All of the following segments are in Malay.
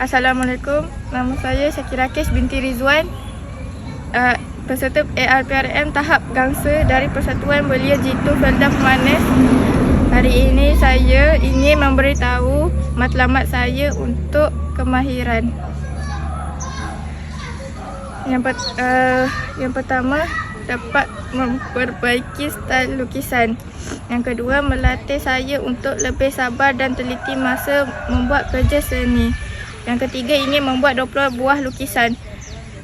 Assalamualaikum. Nama saya Syakira Kesh binti Rizwan. Uh, peserta ARPRM tahap gangsa dari Persatuan Belia Jitu Felda Pemanis. Hari ini saya ingin memberitahu matlamat saya untuk kemahiran. Yang, per- uh, yang pertama dapat memperbaiki style lukisan. Yang kedua melatih saya untuk lebih sabar dan teliti masa membuat kerja seni. Yang ketiga ingin membuat 20 buah lukisan.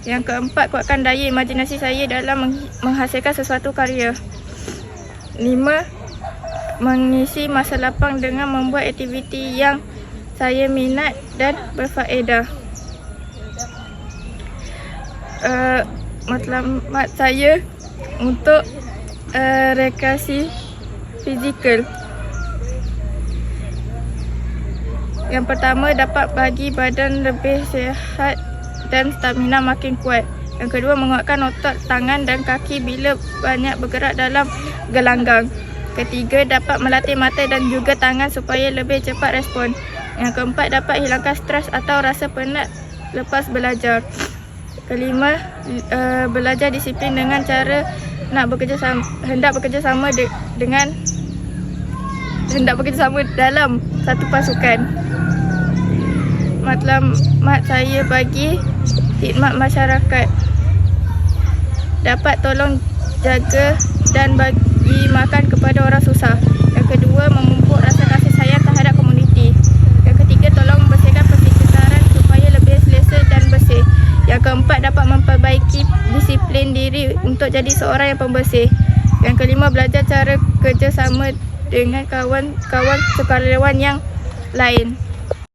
Yang keempat kuatkan daya imajinasi saya dalam meng- menghasilkan sesuatu karya. Lima mengisi masa lapang dengan membuat aktiviti yang saya minat dan berfaedah. Uh, matlamat saya untuk uh, rekreasi fizikal. Yang pertama dapat bagi badan lebih sihat dan stamina makin kuat. Yang kedua menguatkan otot tangan dan kaki bila banyak bergerak dalam gelanggang. Ketiga dapat melatih mata dan juga tangan supaya lebih cepat respon. Yang keempat dapat hilangkan stres atau rasa penat lepas belajar. Kelima uh, belajar disiplin dengan cara nak bekerja sama, hendak bekerja sama de, dengan hendak bekerja sama dalam satu pasukan matlamat saya bagi khidmat masyarakat dapat tolong jaga dan bagi makan kepada orang susah. Yang kedua, memupuk rasa kasih sayang terhadap komuniti. Yang ketiga, tolong membersihkan persekitaran supaya lebih selesa dan bersih. Yang keempat, dapat memperbaiki disiplin diri untuk jadi seorang yang pembersih. Yang kelima, belajar cara kerjasama dengan kawan-kawan sukarelawan yang lain.